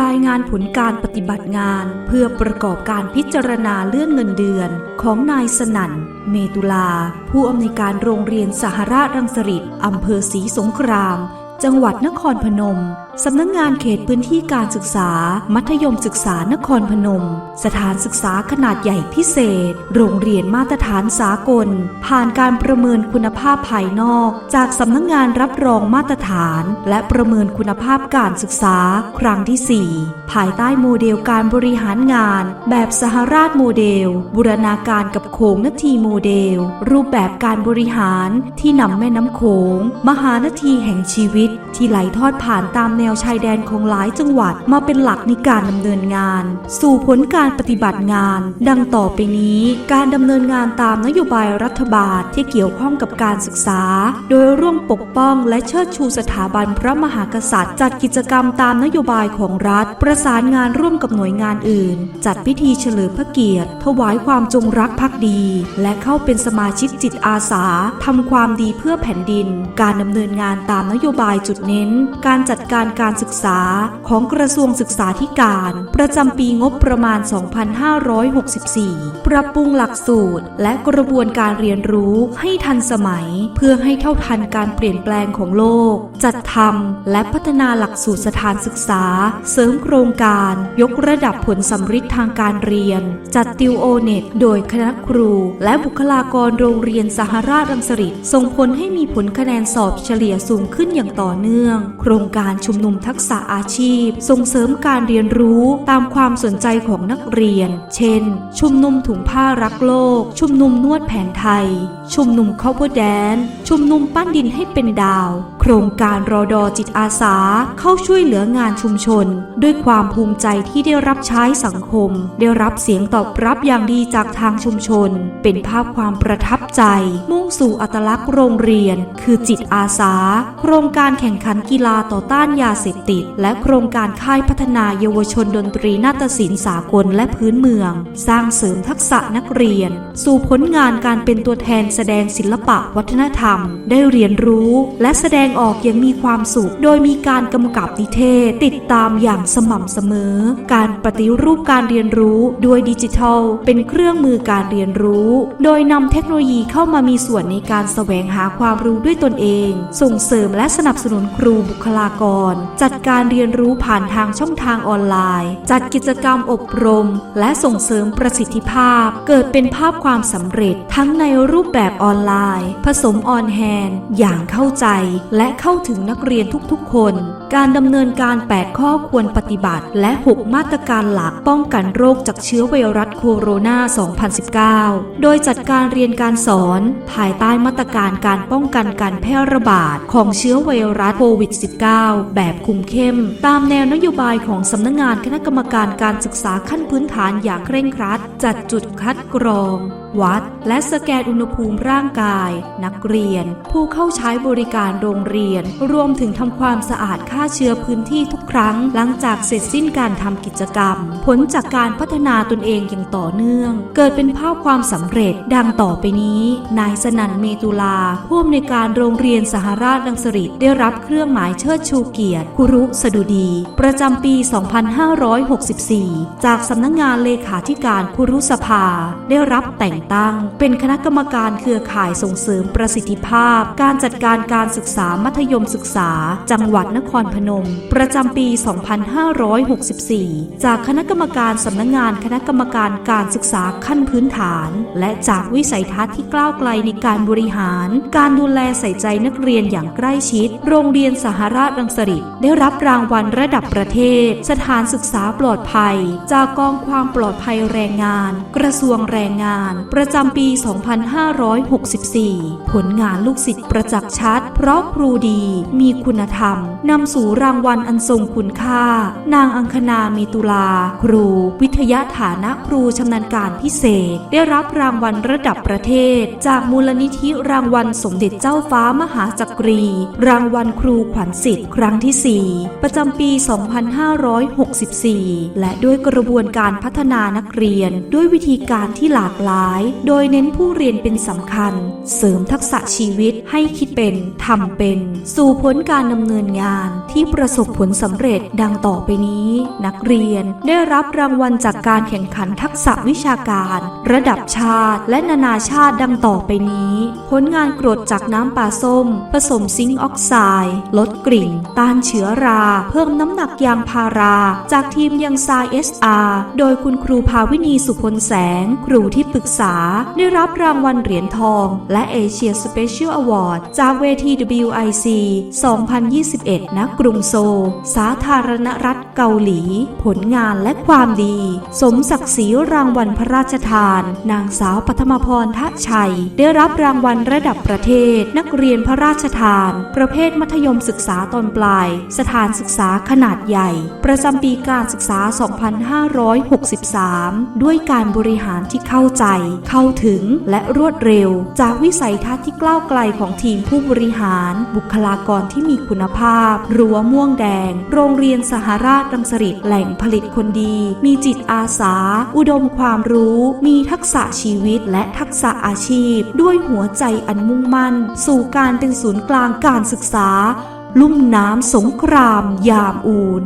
รายงานผลการปฏิบัติงานเพื่อประกอบการพิจารณาเลื่อนเงินเดือน ของนายสนั่น เมตุลา ผู้อำนวยการโรงเรียนสหราชรังสฤษอำเภอศรีสงคราม จังหวัดนครพนม สำนักงงานเขตพื้นที่การศึกษา มัธยมศึกษานครพนม สถานศึกษาขนาดใหญ่พิเศษ โรงเรียนมาตรฐานสากล ผ่านการประเมินคุณภาพภายนอก จากสำนักงงานรับรองมาตรฐาน และประเมินคุณภาพการศึกษา ครั้งที่ 4 ภายใต้โมเดลการบริหารงาน แบบสหราชโมเดล บูรณาการกับโขงนาทีโมเดล รูปแบบการบริหารที่นำแม่น้ำโขงมหานาทีแห่งชีวิตที่ไหลทอดผ่านตามแนวชายแดนของหลายจังหวัดมาเป็นหลักในการดำเนินงาน สู่ผลการปฏิบัติงาน ดังต่อไปนี้ การดำเนินงานตามนโยบายรัฐบาลที่เกี่ยวข้องกับการศึกษา โดยร่วมปกป้องและเชิดชูสถาบันพระมหากษัตริย์ จัดกิจกรรมตามนโยบายของรัฐ ประสานงานร่วมกับหน่วยงานอื่น จัดพิธีเฉลิมพระเกียรติถวายความจงรักภักดี และเข้าเป็นสมาชิกจิตอาสาทำความดีเพื่อแผ่นดิน การดำเนินงานตามนโยบายจุดเน้น การจัดการการศึกษาของกระทรวงศึกษาธิการ ประจำปีงบประมาณ 2564 ปรับปรุงหลักสูตร และกระบวนการเรียนรู้ให้ทันสมัย เพื่อให้เท่าทันการเปลี่ยนแปลงของโลก จัดทำและพัฒนาหลักสูตรสถานศึกษา เสริมโครงการยกระดับผลสำฤทธิ์ทางการเรียน จัดติวโอเน็ตโดยคณะครู และบุคลากรโรงเรียนสหราชรังสฤษส่งผลให้มีผลคะแนนสอบเฉลี่ยสูงขึ้นอย่างต่อเนื่อง โครงการชุมนุมทักษะอาชีพ ส่งเสริมการเรียนรู้ตามความสนใจของนักเรียน เช่น ชุมนุมถุงผ้ารักโลก ชุมนุมนวดแผนไทย ชุมนุมคอเวอร์แดน ชุมนุมปั้นดินให้เป็นดาว โครงการรอดอจิตอาสาเข้าช่วยเหลืองานชุมชน ด้วยความภูมิใจที่ได้รับใช้สังคม ได้รับเสียงตอบรับอย่างดีจากทางชุมชน เป็นภาพความประทับใจ มุ่งสู่อัตลักษณ์โรงเรียน คือจิตอาสา โครงการแข่งขันกีฬาต่อต้านยาเสพติด และโครงการค่ายพัฒนาเยาวชนดนตรีนาฏศิลป์สากลและพื้นเมือง สร้างเสริมทักษะนักเรียน สู่ผลงานการเป็นตัวแทนแสดงศิลปะวัฒนธรรม ได้เรียนรู้ และแสดงออกอย่างมีความสุข โดยมีการกำกับนิเทศ ติดตามอย่างสม่ำเสมอ การปฏิรูปการเรียนรู้ด้วยดิจิทัล เป็นเครื่องมือการเรียนรู้ โดยนำเทคโนโลยีเข้ามามีส่วนในการแสวงหาความรู้ด้วยตนเอง ส่งเสริมและสนับสนุนครูบุคลากร จัดการเรียนรู้ผ่านทางช่องทางออนไลน์ จัดกิจกรรมอบรม และส่งเสริมประสิทธิภาพ เกิดเป็นภาพความสำเร็จทั้งในรูปแบบออนไลน์ ผสมออนแฮนอย่างเข้าใจ และเข้าถึงนักเรียนทุกๆ คน การดำเนินการ 8 ข้อควรปฏิบัติ และ 6 มาตรการหลักป้องกันโรคจากเชื้อไวรัสโคโรนา 2019 โดยจัดการเรียนการสอน ภายใต้มาตรการการป้องกันการแพร่ระบาดของเชื้อไวรัสรัฐโควิด -19 แบบคุมเข้ม ตามแนวนโยบายของสำนักงงานคณะกรรมการการศึกษาขั้นพื้นฐานอย่างเคร่งครัด จัดจุดคัดกรอง วัด และสแกนอุณหภูมิร่างกาย นักเรียน ผู้เข้าใช้บริการโรงเรียน รวมถึงทำความสะอาดฆ่าเชื้อพื้นที่ทุก ครั้งหลังจากเสร็จสิ้นการทำกิจกรรม ผลจากการพัฒนาตนเองอย่างต่อเนื่อง เกิดเป็นภาพความสำเร็จดังต่อไปนี้ นายสนั่นเมตุลาผู้อำนวยการโรงเรียนสหราชรังสฤษได้รับเครื่องหมายเชิดชูเกียรติคุรุสดุดี ประจำปี 2564 จากสำนักงงานเลขาธิการคุรุสภา ได้รับแต่งตั้ง เป็นคณะกรรมการเครือข่ายส่งเสริมประสิทธิภาพ การจัดการการศึกษามัธยมศึกษา จังหวัดนครพนม ประจำปีี 2564 จากคณะกรรมการสำนักงงานคณะกรรมการการศึกษาขั้นพื้นฐาน และจากวิสัยทัศน์ที่กล้าวไกลในการบริหาร การดูแลใส่ใจนักเรียนอย่างใกล้ชิด โรงเรียนสหราชรังสฤษได้รับรางวัลระดับประเทศ สถานศึกษาปลอดภัย จากกองความปลอดภัยแรงงาน กระทรวงแรงงาน ประจำปี 2564 ผลงานลูกศิษย์ประจักษ์ชัด เพราะครูดีมีคุณธรรมนำสู่รางวัลอันทรงคุณค่า นางอังคณาเมตุลา ครู วิทยาฐานะครูชำนาญการพิเศษ ได้รับรางวัลระดับประเทศ จากมูลนิธิรางวัลสมเด็จเจ้าฟ้ามหาจักรี รางวัลครูขวัญสิทธิ์ครั้งที่ 4 ประจำปี 2564 และด้วยกระบวนการพัฒนานักเรียน ด้วยวิธีการที่หลากหลาย โดยเน้นผู้เรียนเป็นสำคัญ เสริมทักษะชีวิตให้คิดเป็นทำเป็นสู่ผลการดำเนินงานที่ประสบผลสำเร็จดังต่อไปนี้ นักเรียนได้รับรางวัลจากการแข่งขันทักษะวิชาการ ระดับชาติและนานาชาติดังต่อไปนี้ ผลงานกรดจากน้ำปลาส้ม ผสมซิงค์ออกไซด์ลดกลิ่น ต้านเชื้อรา เพิ่มน้ำหนักยางพารา จากทีมยังซาย SR โดยคุณครูภาวินีสุพลแสง ครูที่ปรึกษา ได้รับรางวัลเหรียญทอง และเอเชียสเปเชียลอวอร์ดจากเวที P.W.I.C. 2021 ณ กรุงโซ สาธารณรัฐเกาหลี ผลงานและความดี สมศักดิ์ศรีรางวัลพระราชทาน นางสาวปฐมพรทะชัย ได้รับรางวัลระดับประเทศ นักเรียนพระราชทาน ประเภทมัธยมศึกษาตอนปลาย สถานศึกษาขนาดใหญ่ ประจำปีการศึกษา 2563 ด้วยการบริหารที่เข้าใจ เข้าถึงและรวดเร็ว จากวิสัยทัศน์ที่กล้าวไกลของทีมผู้บริหารบุคลากรที่มีคุณภาพ รั้วม่วงแดง โรงเรียนสหราชรังสฤษแหล่งผลิตคนดี มีจิตอาสา อุดมความรู้ มีทักษะชีวิตและทักษะอาชีพ ด้วยหัวใจอันมุ่งมั่น สู่การเป็นศูนย์กลางการศึกษา ลุ่มน้ำสงคราม ยามอูน